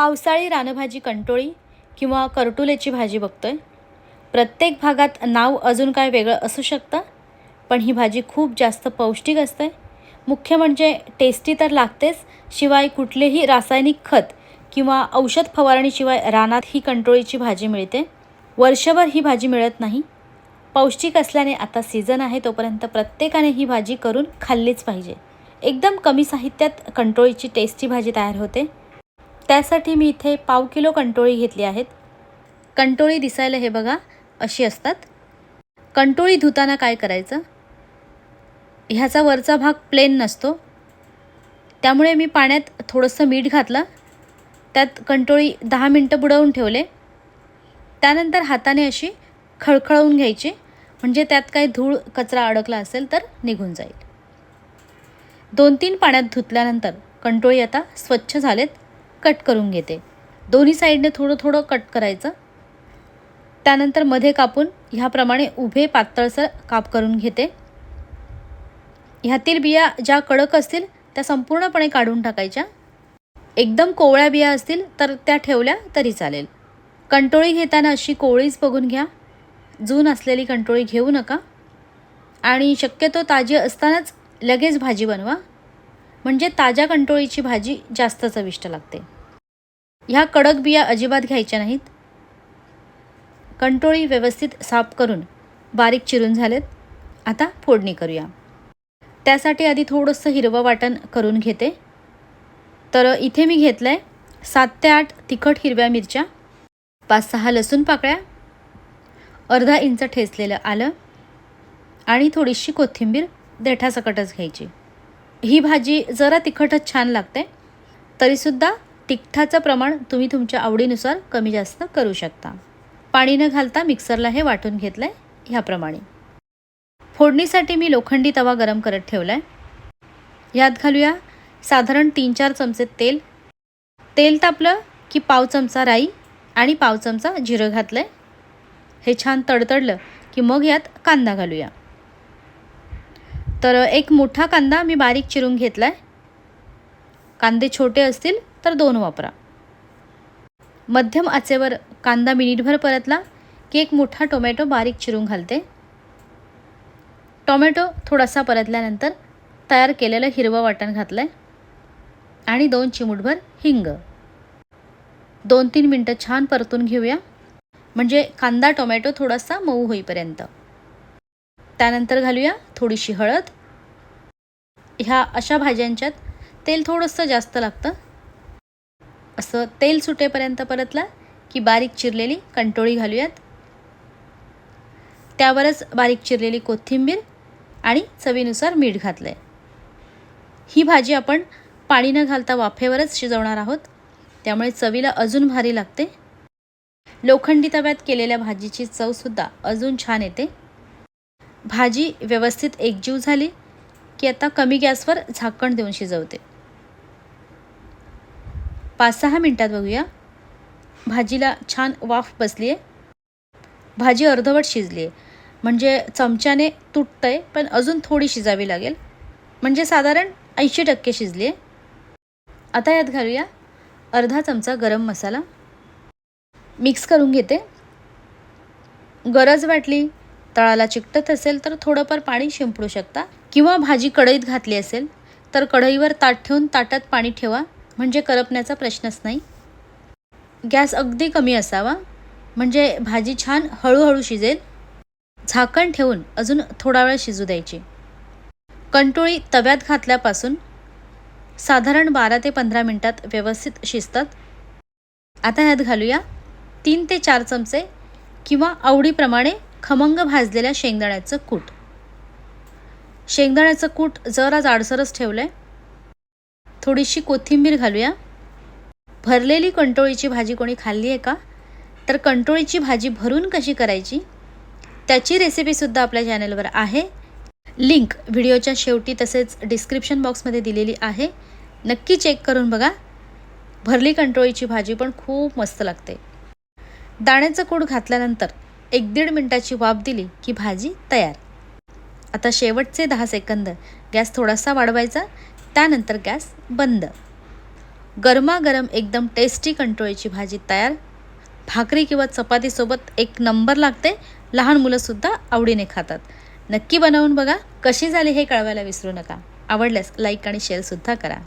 पावसाळी रानभाजी कंटोळी किंवा करटुलेची भाजी बघतोय. प्रत्येक भागात नाव अजून काय वेगळं असू शकतं पण ही भाजी खूप जास्त पौष्टिक असते. मुख्य म्हणजे टेस्टी तर लागतेच शिवाय कुठलेही रासायनिक खत किंवा औषध फवारणीशिवाय रानात ही कंटोळीची भाजी मिळते. वर्षभर ही भाजी मिळत नाही. पौष्टिक असल्याने आता सीझन आहे तोपर्यंत प्रत्येकाने ही भाजी करून खाल्लीच पाहिजे. एकदम कमी साहित्यात कंटोळीची टेस्टी भाजी तयार होते. त्यासाठी मी इथे पाव किलो कंटोळी घेतली आहेत. कंटोळी दिसायला हे बघा अशी असतात. कंटोळी धुताना काय करायचं? ह्याचा वरचा भाग प्लेन नसतो. त्यामुळे मी पाण्यात थोडंसं मीठ घातलं. त्यात कंटोळी दहा मिनटं बुडवून ठेवले. त्यानंतर हाताने अशी खळखळवून घ्यायची. म्हणजे त्यात काही धूळ कचरा अडकला असेल तर निघून जाईल. दोन तीन पाण्यात धुतल्यानंतर कंटोळी आता स्वच्छ झालेत. कट करून घेते. दोन्ही साईडने थोडं थोडं कट करायचं. त्यानंतरमध्ये कापून ह्याप्रमाणे उभे पातळसर काप करून घेते. ह्यातील बिया ज्या कडक असतील त्या संपूर्णपणे काढून टाकायच्या. एकदम कोवळ्या बिया असतील तर त्या ठेवल्या तरी चालेल. कंटोळी घेताना अशी कोवळीच बघून घ्या. जून असलेली कंटोळी घेऊ नका. आणि शक्यतो ताजी असतानाच लगेच भाजी बनवा. म्हणजे ताज्या कंटोळीची भाजी जास्त चविष्ट लागते. ह्या कडक बिया अजिबात घ्यायच्या नाहीत. कंटोळी व्यवस्थित साफ करून बारीक चिरून झालेत. आता फोडणी करूया. त्यासाठी आधी थोडंसं हिरवं वाटण करून घेते. तर इथे मी घेतलं आहे सात ते आठ तिखट हिरव्या मिरच्या पाच सहा लसूण पाकळ्या अर्धा इंच ठेचलेलं आलं आणि थोडीशी कोथिंबीर देठासकटच घ्यायची. ही भाजी जरा तिखटच छान लागते. तरीसुद्धा तिखटाचं प्रमाण तुम्ही तुमच्या आवडीनुसार कमी जास्त करू शकता. पाणी न घालता मिक्सरला हे वाटून घेतलं आहे ह्याप्रमाणे. फोडणीसाठी मी लोखंडी तवा गरम करत ठेवला आहे यात घालूया साधारण तीन चार चमचे तेल. तेल तापलं की पाव चमचा राई आणि पाव चमचा जिरं घातलं आहे हे छान तडतडलं की मग यात कांदा घालूया. तर एक मोठा कांदा मी बारीक चिरून घेतला आहे कांदे छोटे असतील तर दोन वापरा. मध्यम आचेवर कांदा मिनिटभर परतला की एक मोठा टोमॅटो बारीक चिरून घालते. टोमॅटो थोडासा परतल्यानंतर तयार केलेलं हिरवं वाटण घातलं आहे आणि दोन चिमूटभर हिंग. दोन तीन मिनटं छान परतून घेऊया. म्हणजे कांदा टोमॅटो थोडासा मऊ होईपर्यंत. त्यानंतर घालूया थोडीशी हळद. ह्या अशा भाज्यांच्यात तेल थोडंसं जास्त लागतं. असं तेल सुटेपर्यंत परतला की बारीक चिरलेली कंटोळी घालूयात. त्यावरच बारीक चिरलेली कोथिंबीर आणि चवीनुसार मीठ घातलं आहे ही भाजी आपण पाणी न घालता वाफेवरच शिजवणार आहोत. त्यामुळे चवीला अजून भारी लागते. लोखंडी तव्यात केलेल्या भाजीची चवसुद्धा अजून छान येते. भाजी व्यवस्थित एकजीव झाली की आता कमी गॅसवर झाकण देऊन शिजवते. पाच सहा मिनटात बघूया. भाजीला छान वाफ बसली आहे भाजी अर्धवट शिजली आहे म्हणजे चमच्याने तुटतंय पण अजून थोडी शिजावी लागेल. म्हणजे साधारण ऐंशी टक्के शिजली आहे आता यात घालूया अर्धा चमचा गरम मसाला. मिक्स करून घेते. गरज वाटली तळाला चिकटत असेल तर थोडंफार पाणी शिंपडू शकता. किंवा भाजी कढईत घातली असेल तर कढईवर ताट ठेवून ताटात पाणी ठेवा. म्हणजे करपण्याचा प्रश्नच नाही. गॅस अगदी कमी असावा. म्हणजे भाजी छान हळूहळू शिजेल. झाकण ठेवून अजून थोडा वेळ शिजू द्यायची. कंटोळी तव्यात घातल्यापासून साधारण बारा ते पंधरा मिनटात व्यवस्थित शिजतात. आता ह्यात घालूया तीन ते चार चमचे किंवा आवडीप्रमाणे खमंग भाजलेल्या शेंगदाण्याचं कूट. शेंगदाण्याचं कूट जरा जाडसरच ठेवलं आहे थोडीशी कोथिंबीर घालूया. भरलेली कंटोळीची भाजी कोणी खाल्ली आहे का? तर कंटोळीची भाजी भरून कशी करायची? त्याची रेसिपीसुद्धा आपल्या चॅनलवर आहे. लिंक व्हिडिओच्या शेवटी तसेच डिस्क्रिप्शन बॉक्समध्ये दिलेली आहे. नक्की चेक करून बघा. भरली कंटोळीची भाजी पण खूप मस्त लागते. दाण्याचं कूड घातल्यानंतर एक दीड मिनटाची वाफ दिली की भाजी तयार. आता शेवटचे दहा सेकंद. गॅस थोडासा वाढवायचा त्यानंतर गॅस बंद. गरमागरम एकदम टेस्टी कंटोळीची भाजी तयार. भाकरी किंवा चपातीसोबत एक नंबर लागते लहान मुलंसुद्धा आवडीने खातात. नक्की बनवून बघा कशी झाली हे कळवायला विसरू नका. आवडल्यास लाईक आणि शेअरसुद्धा करा.